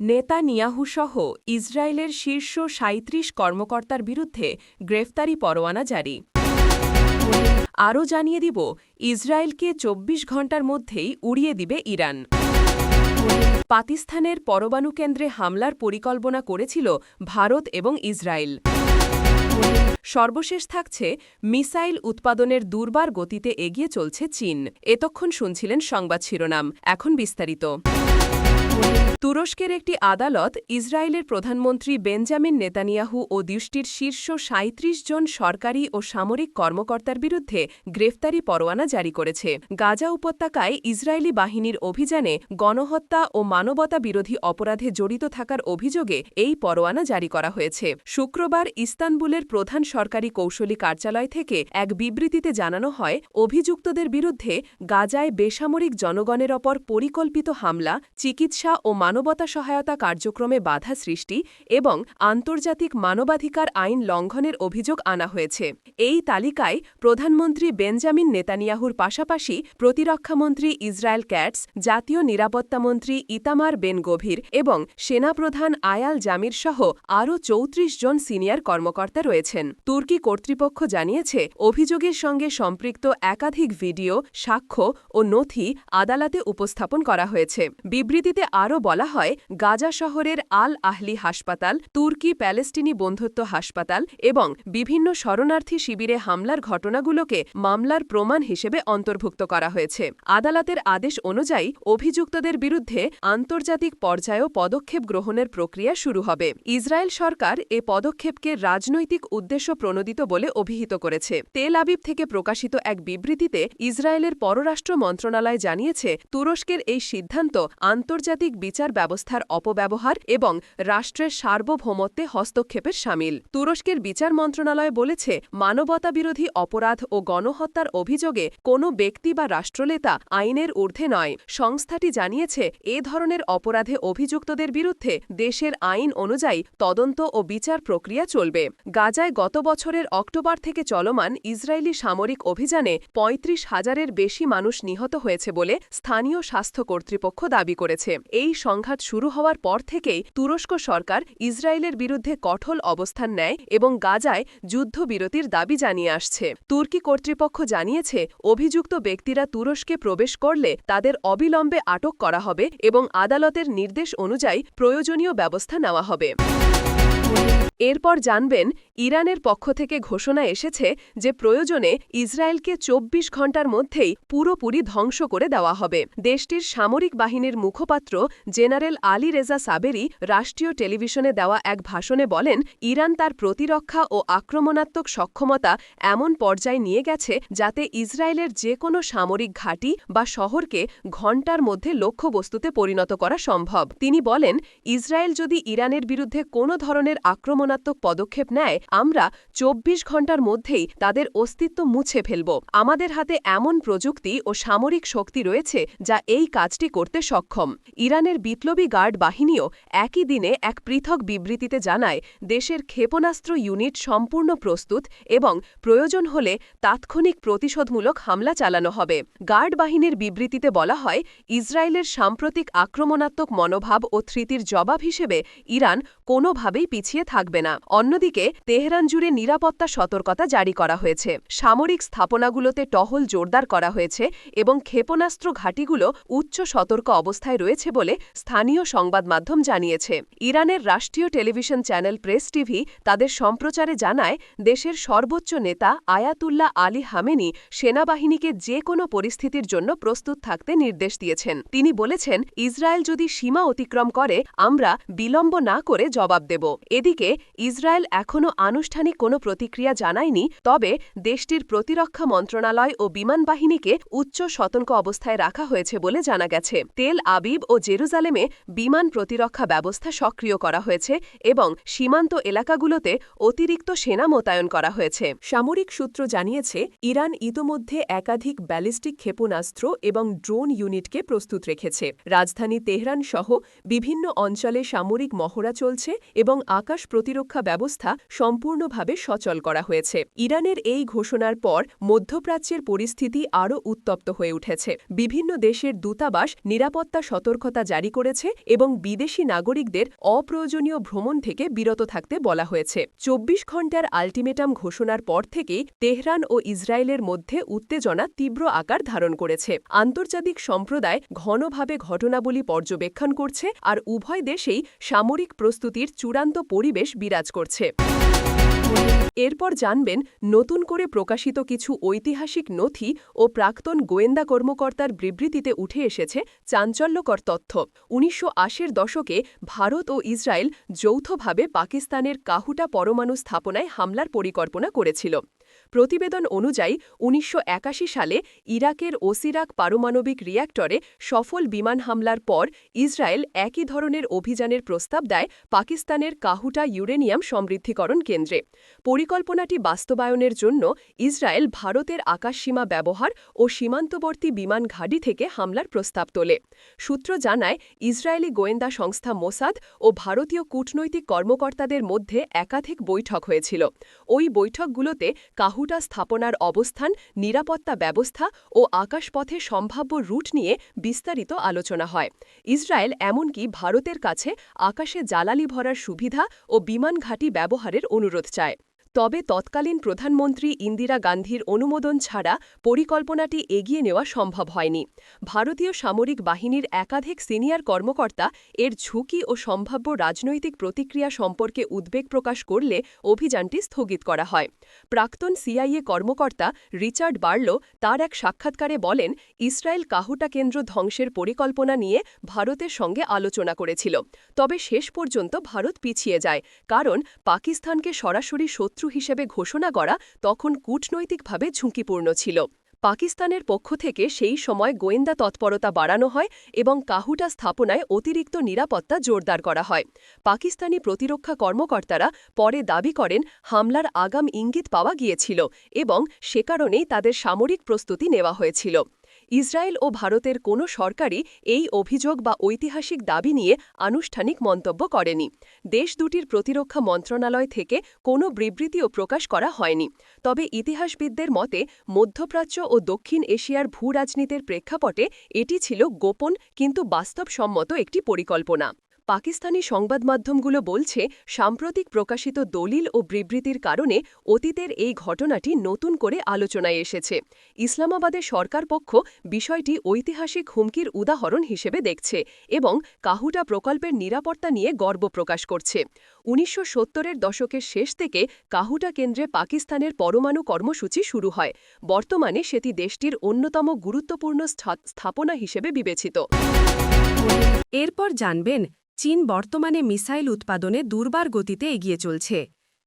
নেতানিয়াহুসহ ইসরায়েলের শীর্ষ সাঁত্রিশ কর্মকর্তার বিরুদ্ধে গ্রেফতারি পরোয়ানা জারি। আরও জানিয়ে দিব, ইসরায়েলকে চব্বিশ ঘণ্টার মধ্যেই উড়িয়ে দিবে ইরান। পাকিস্তানের পরমাণু কেন্দ্রে হামলার পরিকল্পনা করেছিল ভারত এবং ইসরায়েল। সর্বশেষ থাকছে, মিসাইল উৎপাদনের দুর্বার গতিতে এগিয়ে চলছে চীন। এতক্ষণ শুনছিলেন সংবাদ শিরোনাম, এখন বিস্তারিত। তুরস্কের একটি আদালত ইসরায়েলের প্রধানমন্ত্রী বেঞ্জামিন নেতানিয়াহু ও দৃষ্টির শীর্ষ সাঁত্রিশ জন সরকারি ও সামরিক কর্মকর্তার বিরুদ্ধে গ্রেফতারি পরোয়ানা জারি করেছে। গাজা উপত্যকায় ইসরায়েলি বাহিনীর অভিযানে গণহত্যা ও মানবতা বিরোধী অপরাধে জড়িত থাকার অভিযোগে এই পরোয়ানা জারি করা হয়েছে। শুক্রবার ইস্তানবুলের প্রধান সরকারি কৌশলী কার্যালয় থেকে এক বিবৃতিতে জানানো হয়, অভিযুক্তদের বিরুদ্ধে গাজায় বেসামরিক জনগণের ওপর পরিকল্পিত হামলা, চিকিৎসা ও মানবতা সহায়তা কার্যক্রমে বাধা সৃষ্টি এবং আন্তর্জাতিক মানবাধিকার আইন লঙ্ঘনের অভিযোগ আনা হয়েছে। এই তালিকায় প্রধানমন্ত্রী বেঞ্জামিন নেতানিয়াহুর পাশাপাশি প্রতিরক্ষামন্ত্রী ইসরায়েল ক্যাটস, জাতীয় নিরাপত্তামন্ত্রী ইতামার বেন গভীর এবং সেনাপ্রধান আয়াল জামির সহ আরও চৌত্রিশ জন সিনিয়র কর্মকর্তা রয়েছেন। তুর্কি কর্তৃপক্ষ জানিয়েছে, অভিযোগের সঙ্গে সম্পৃক্ত একাধিক ভিডিও, সাক্ষ্য ও নথি আদালতে উপস্থাপন করা হয়েছে। বিবৃতিতে আরও বলা হয়, গাজা শহরের আল আহলি হাসপাতাল, তুর্কি প্যালেস্টিনি বন্ধুত্ব হাসপাতাল এবং বিভিন্ন শরণার্থী শিবিরে হামলার ঘটনাগুলোকে মামলার প্রমাণ হিসেবে অন্তর্ভুক্ত করা হয়েছে। আদালতের আদেশ অনুযায়ী, অভিযুক্তদের বিরুদ্ধে আন্তর্জাতিক পর্যায়েও পদক্ষেপ গ্রহণের প্রক্রিয়া শুরু হবে। ইসরায়েল সরকার এ পদক্ষেপকে রাজনৈতিক উদ্দেশ্য প্রণোদিত বলে অভিহিত করেছে। তেল আবিব থেকে প্রকাশিত এক বিবৃতিতে ইসরায়েলের পররাষ্ট্র মন্ত্রণালয় জানিয়েছে, তুরস্কের এই সিদ্ধান্ত আন্তর্জাতিক বিচার ব্যবস্থার অপব্যবহার এবং রাষ্ট্রের সার্বভৌমত্বে হস্তক্ষেপের সামিল। তুরস্কের বিচার মন্ত্রণালয় বলেছে, মানবতাবিরোধী অপরাধ ও গণহত্যার অভিযোগে কোনো ব্যক্তি বা রাষ্ট্রনেতা আইনের ঊর্ধ্বে নয়। সংস্থাটি জানিয়েছে, এ ধরনের অপরাধে অভিযুক্তদের বিরুদ্ধে দেশের আইন অনুযায়ী তদন্ত ও বিচার প্রক্রিয়া চলবে। গাজায় গত বছরের অক্টোবর থেকে চলমান ইসরায়েলি সামরিক অভিযানে পঁয়ত্রিশ হাজারের বেশি মানুষ নিহত হয়েছে বলে স্থানীয় স্বাস্থ্য কর্তৃপক্ষ দাবি করেছে। এই সংঘাত শুরু হওয়ার পর থেকেই তুরস্ক সরকার ইসরায়েলের বিরুদ্ধে কঠোর অবস্থান নেয় এবং গাজায় যুদ্ধবিরতির দাবি জানিয়ে আসছে। তুর্কি কর্তৃপক্ষ জানিয়েছে, অভিযুক্ত ব্যক্তিরা তুরস্কে প্রবেশ করলে তাদের অবিলম্বে আটক করা হবে এবং আদালতের নির্দেশ অনুযায়ী প্রয়োজনীয় ব্যবস্থা নেওয়া হবে। এরপর জানবেন, ইরানের পক্ষ থেকে ঘোষণা এসেছে যে প্রয়োজনে ইসরায়েলকে চব্বিশ ঘণ্টার মধ্যেই পুরোপুরি ধ্বংস করে দেওয়া হবে। দেশটির সামরিক বাহিনীর মুখপাত্র জেনারেল আলী রেজা সাবেরি রাষ্ট্রীয় টেলিভিশনে দেওয়া এক ভাষণে বলেন, ইরান তার প্রতিরক্ষা ও আক্রমণাত্মক সক্ষমতা এমন পর্যায়ে নিয়ে গেছে যাতে ইসরায়েলের যে কোনো সামরিক ঘাঁটি বা শহরকে ঘণ্টার মধ্যে লক্ষ্যবস্তুতে পরিণত করা সম্ভব। তিনি বলেন, ইসরায়েল যদি ইরানের বিরুদ্ধে কোনো ধরনের আক্রমণাত্মক পদক্ষেপ নেয়, আমরা চব্বিশ ঘণ্টার মধ্যেই তাদের অস্তিত্ব মুছে ফেলব। আমাদের হাতে এমন প্রযুক্তি ও সামরিক শক্তি রয়েছে যা এই কাজটি করতে সক্ষম। ইরানের বিপ্লবী গার্ড বাহিনীও একই দিনে এক পৃথক বিবৃতিতে জানায়, দেশের ক্ষেপণাস্ত্র ইউনিট সম্পূর্ণ প্রস্তুত এবং প্রয়োজন হলে তাৎক্ষণিক প্রতিশোধমূলক হামলা চালানো হবে। গার্ড বাহিনীর বিবৃতিতে বলা হয়, ইসরায়েলের সাম্প্রতিক আক্রমণাত্মক মনোভাব ও থ্রিতির জবাব হিসেবে ইরান কোনোভাবেই পিছিয়ে থাকবে না। অন্যদিকে, তেহরান জুড়ে নিরাপত্তা সতর্কতা জারি করা হয়েছে। সামরিক স্থাপনাগুলোতে টহল জোরদার করা হয়েছে এবং ক্ষেপণাস্ত্র ঘাঁটিগুলো উচ্চ সতর্ক অবস্থায় রয়েছে বলে স্থানীয় সংবাদ মাধ্যম জানিয়েছে। ইরানের রাষ্ট্রীয় টেলিভিশন চ্যানেল প্রেস টিভি তাদের সম্প্রচারে জানায়, দেশের সর্বোচ্চ নেতা আয়াতুল্লাহ আলী হামেনি সেনাবাহিনীকে যে কোনো পরিস্থিতির জন্য প্রস্তুত থাকতে নির্দেশ দিয়েছেন। তিনি বলেছেন, ইসরায়েল যদি সীমা অতিক্রম করে, আমরা বিলম্ব না করে জবাব দেব। এদিকে ইসরায়েল এখনও আনুষ্ঠানিক কোনো প্রতিক্রিয়া জানায়নি, তবে দেশটির প্রতিরক্ষা মন্ত্রণালয় ও বিমান বাহিনীকে উচ্চ সতর্ক অবস্থায় রাখা হয়েছে বলে জানা গেছে। তেল আবিব ও জেরুজালেমে বিমান প্রতিরক্ষা ব্যবস্থা সক্রিয় করা হয়েছে এবং সীমান্ত এলাকাগুলোতে অতিরিক্ত সেনা মোতায়েন করা হয়েছে। সামরিক সূত্র জানিয়েছে, ইরান ইতোমধ্যে একাধিক ব্যালিস্টিক ক্ষেপণাস্ত্র এবং ড্রোন ইউনিটকে প্রস্তুত রেখেছে। রাজধানী তেহরান সহ বিভিন্ন অঞ্চলে সামরিক মহড়া চলছে এবং আকাশ প্রতিরক্ষা ব্যবস্থা সম্পূর্ণভাবে সচল করা হয়েছে। ইরানের এই ঘোষণার পর মধ্যপ্রাচ্যের পরিস্থিতি আরও উত্তপ্ত হয়ে উঠেছে। বিভিন্ন দেশের দূতাবাস নিরাপত্তা সতর্কতা জারি করেছে এবং বিদেশি নাগরিকদের অপ্রয়োজনীয় ভ্রমণ থেকে বিরত থাকতে বলা হয়েছে। চব্বিশ ঘণ্টার আলটিমেটাম ঘোষণার পর থেকেই তেহরান ও ইসরায়েলের মধ্যে উত্তেজনা তীব্র আকার ধারণ করেছে। আন্তর্জাতিক সম্প্রদায় ঘনভাবে ঘটনাবলী পর্যবেক্ষণ করছে আর উভয় দেশেই সামরিক প্রস্তুতির চূড়ান্ত পরিবেশ বিরাজ করছে। এরপর জানবেন, নতুন করে প্রকাশিত কিছু ঐতিহাসিক নথি ও প্রাক্তন গোয়েন্দা কর্মকর্তার বিবৃতিতে উঠে এসেছে চাঞ্চল্যকর তথ্য। উনিশশো আশের দশকে ভারত ও ইসরায়েল যৌথভাবে পাকিস্তানের কাহুটা পরমাণু স্থাপনায় হামলার পরিকল্পনা করেছিল। প্রতিবেদন অনুযায়ী, উনিশশো একাশি সালে ইরাকের ওসিরাক পারমাণবিক রিয়্যাক্টরে সফল বিমান হামলার পর ইসরায়েল একই ধরনের অভিযানের প্রস্তাব দেয় পাকিস্তানের কাহুটা ইউরেনিয়াম সমৃদ্ধিকরণ কেন্দ্রে। পরিকল্পনাটি বাস্তবায়নের জন্য ইসরায়েল ভারতের আকাশসীমা ব্যবহার ও সীমান্তবর্তী বিমান ঘাঁটি থেকে হামলার প্রস্তাব তোলে। সূত্র জানায়, ইসরায়েলি গোয়েন্দা সংস্থা মোসাদ ও ভারতীয় কূটনৈতিক কর্মকর্তাদের মধ্যে একাধিক বৈঠক হয়েছিল। ওই বৈঠকগুলোতে কাহুটা স্থাপনার অবস্থান, নিরাপত্তা ব্যবস্থা ও আকাশপথে সম্ভাব্য রুট নিয়ে বিস্তারিত আলোচনা হয়। ইসরায়েল এমনকি ভারতের কাছে আকাশে জ্বালালি ভরার সুবিধা ও বিমান ঘাঁটি ব্যবহারের অনুরোধ চায়। তবে তৎকালীন প্রধানমন্ত্রী ইন্দিরা গান্ধীর অনুমোদন ছাড়া পরিকল্পনাটি এগিয়ে নেওয়া সম্ভব হয়নি। ভারতীয় সামরিক বাহিনীর একাধিক সিনিয়র কর্মকর্তা এর ঝুঁকি ও সম্ভাব্য রাজনৈতিক প্রতিক্রিয়া সম্পর্কে উদ্বেগ প্রকাশ করলে অভিযানটি স্থগিত করা হয়। প্রাক্তন সিআইএ কর্মকর্তা রিচার্ড বার্লো তার এক সাক্ষাৎকারে বলেন, ইসরায়েল কাহুটা কেন্দ্র ধ্বংসের পরিকল্পনা নিয়ে ভারতের সঙ্গে আলোচনা করেছিল। তবে শেষ পর্যন্ত ভারত পিছিয়ে যায়, কারণ পাকিস্তানকে সরাসরি শত্রু হিসেবে ঘোষণা করা তখন কূটনৈতিকভাবে ঝুঁকিপূর্ণ ছিল। পাকিস্তানের পক্ষ থেকে সেই সময় গোয়েন্দা তৎপরতা বাড়ানো হয় এবং কাহুটা স্থাপনায় অতিরিক্ত নিরাপত্তা জোরদার করা হয়। পাকিস্তানি প্রতিরক্ষা কর্মকর্তারা পরে দাবি করেন, হামলার আগাম ইঙ্গিত পাওয়া গিয়েছিল এবং সে কারণেই তাদের সামরিক প্রস্তুতি নেওয়া হয়েছিল। ইসরায়েল ও ভারতের কোনো সরকারই এই অভিযোগ বা ঐতিহাসিক দাবি নিয়ে আনুষ্ঠানিক মন্তব্য করেনি। দেশ দুটির প্রতিরক্ষা মন্ত্রণালয় থেকে কোনো বিবৃতিও প্রকাশ করা হয়নি। তবে ইতিহাসবিদদের মতে, মধ্যপ্রাচ্য ও দক্ষিণ এশিয়ার ভূ রাজনীতির প্রেক্ষাপটে এটি ছিল গোপন কিন্তু বাস্তবসম্মত একটি পরিকল্পনা। পাকিস্তানি সংবাদ মাধ্যমগুলো বলছে, সাম্প্রতিক প্রকাশিত দলিল ও বিবৃতির কারণে অতীতের এই ঘটনাটি নতুন করে আলোচনায় এসেছে। ইসলামাবাদের সরকার পক্ষ বিষয়টি ঐতিহাসিক হুমকির উদাহরণ হিসেবে দেখছে এবং কাহুটা প্রকল্পের নিরাপত্তা নিয়ে গর্ব প্রকাশ করছে। উনিশশো সত্তরের দশকের শেষ থেকে কাহুটা কেন্দ্রে পাকিস্তানের পরমাণু কর্মসূচি শুরু হয়। বর্তমানে সেটি দেশটির অন্যতম গুরুত্বপূর্ণ স্থাপনা হিসেবে বিবেচিত। এরপর জানবেন, চীন বর্তমানে মিসাইল উৎপাদনে দুর্বার গতিতে এগিয়ে চলছে।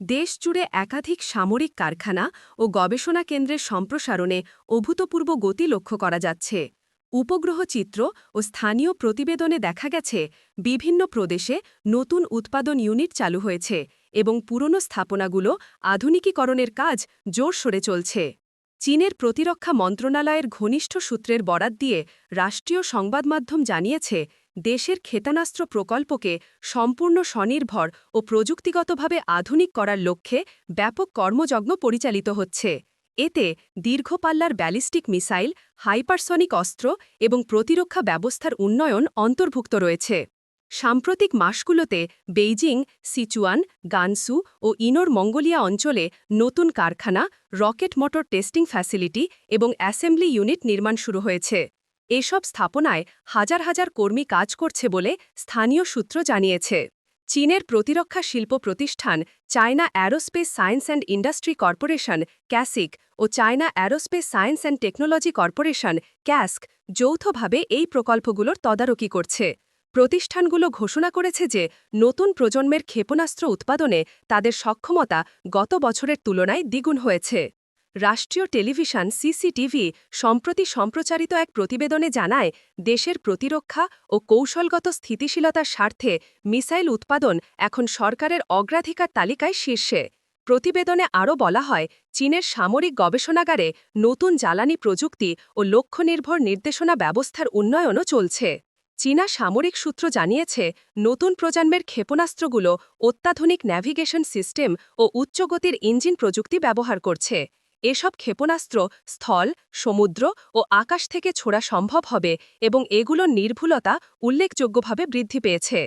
দেশ জুড়ে একাধিক সামরিক কারখানা ও গবেষণা কেন্দ্রের সম্প্রসারণে অভূতপূর্ব গতি লক্ষ্য করা যাচ্ছে। উপগ্রহ চিত্র ও স্থানীয় প্রতিবেদনে দেখা গেছে, বিভিন্ন প্রদেশে নতুন উৎপাদন ইউনিট চালু হয়েছে এবং পুরনো স্থাপনাগুলো আধুনিকীকরণের কাজ জোরসোরে চলছে। চীনের প্রতিরক্ষা মন্ত্রণালয়ের ঘনিষ্ঠ সূত্রের বরাত দিয়ে রাষ্ট্রীয় সংবাদমাধ্যম জানিয়েছে, দেশের ক্ষেতানাস্ত্র প্রকল্পকে সম্পূর্ণ স্বনির্ভর ও প্রযুক্তিগতভাবে আধুনিক করার লক্ষ্যে ব্যাপক কর্মযজ্ঞ পরিচালিত হচ্ছে। এতে দীর্ঘপাল্লার ব্যালিস্টিক মিসাইল, হাইপারসনিক অস্ত্র এবং প্রতিরক্ষা ব্যবস্থার উন্নয়ন অন্তর্ভুক্ত রয়েছে। সাম্প্রতিক মাসগুলোতে বেইজিং, সিচুয়ান, গানসু ও ইনোর মঙ্গোলিয়া অঞ্চলে নতুন কারখানা, রকেট মোটর টেস্টিং ফ্যাসিলিটি এবং অ্যাসেম্বলি ইউনিট নির্মাণ শুরু হয়েছে। এসব স্থাপনায় হাজার হাজার কর্মী কাজ করছে বলে স্থানীয় সূত্র জানিয়েছে। চীনের প্রতিরক্ষা শিল্প প্রতিষ্ঠান China Aerospace Science and Industry Corporation, ক্যাসিক O China Aerospace Science and Technology Corporation, casque, যৌথভাবে এই প্রকল্পগুলোর তদারকি করছে। প্রতিষ্ঠানগুলো ঘোষণা করেছে যে নতুন প্রজন্মের ক্ষেপণাস্ত্র উৎপাদনে তাদের সক্ষমতা গত বছরের তুলনায় দ্বিগুণ হয়েছে। রাষ্ট্রীয় টেলিভিশন সিসিটিভি সম্প্রতি সম্প্রচারিত এক প্রতিবেদনে জানায়, দেশের প্রতিরক্ষা ও কৌশলগত স্থিতিশীলতার স্বার্থে মিসাইল উৎপাদন এখন সরকারের অগ্রাধিকার তালিকায় শীর্ষে। প্রতিবেদনে আরও বলা হয়, চীনের সামরিক গবেষণাগারে নতুন জ্বালানি প্রযুক্তি ও লক্ষ্যনির্ভর নির্দেশনা ব্যবস্থার উন্নয়নও চলছে। চীনা সামরিক সূত্র জানিয়েছে, নতুন প্রজন্মের ক্ষেপণাস্ত্রগুলো অত্যাধুনিক ন্যাভিগেশন সিস্টেম ও উচ্চগতির ইঞ্জিন প্রযুক্তি ব্যবহার করছে। এসব ক্ষেপণাস্ত্র স্থল, সমুদ্র ও আকাশ থেকে ছোড়া সম্ভব হবে এবং এগুলোর নির্ভুলতা উল্লেখযোগ্যভাবে বৃদ্ধি পেয়েছে।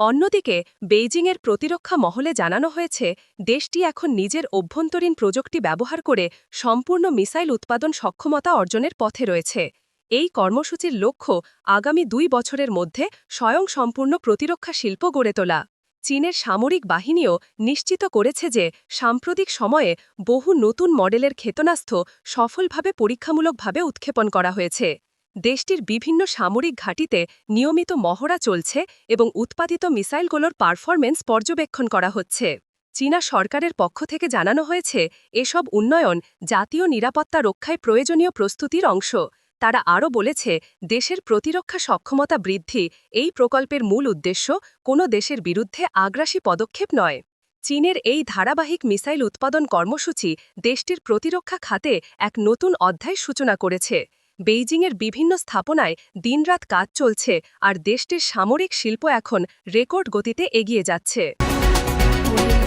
অন্যদিকে, বেইজিংয়ের প্রতিরক্ষা মহলে জানানো হয়েছে, দেশটি এখন নিজের অভ্যন্তরীণ প্রযুক্তি ব্যবহার করে সম্পূর্ণ মিসাইল উৎপাদন সক্ষমতা অর্জনের পথে রয়েছে। এই কর্মসূচির লক্ষ্য আগামী দুই বছরের মধ্যে স্বয়ংসম্পূর্ণ প্রতিরক্ষা শিল্প গড়ে তোলা। চীনের সামরিক বাহিনীও নিশ্চিত করেছে যে সাম্প্রতিক সময়ে বহু নতুন মডেলের ক্ষেতনাস্থ সফলভাবে পরীক্ষামূলকভাবে উৎক্ষেপণ করা হয়েছে। দেশটির বিভিন্ন সামরিক ঘাঁটিতে নিয়মিত মহড়া চলছে এবং উৎপাদিত মিসাইলগুলোর পারফরমেন্স পর্যবেক্ষণ করা হচ্ছে। চীনা সরকারের পক্ষ থেকে জানানো হয়েছে, এসব উন্নয়ন জাতীয় নিরাপত্তা রক্ষায় প্রয়োজনীয় প্রস্তুতির অংশ। তারা আরও বলেছে, দেশের প্রতিরক্ষা সক্ষমতা বৃদ্ধি এই প্রকল্পের মূল উদ্দেশ্য কোনো দেশের বিরুদ্ধে আগ্রাসী পদক্ষেপ নয়। চীনের এই ধারাবাহিক মিসাইল উৎপাদন কর্মসূচি দেশটির প্রতিরক্ষা খাতে এক নতুন অধ্যায় সূচনা করেছে। বেইজিংয়ের বিভিন্ন স্থাপনায় দিনরাত কাজ চলছে আর দেশটির সামরিক শিল্প এখন রেকর্ড গতিতে এগিয়ে যাচ্ছে।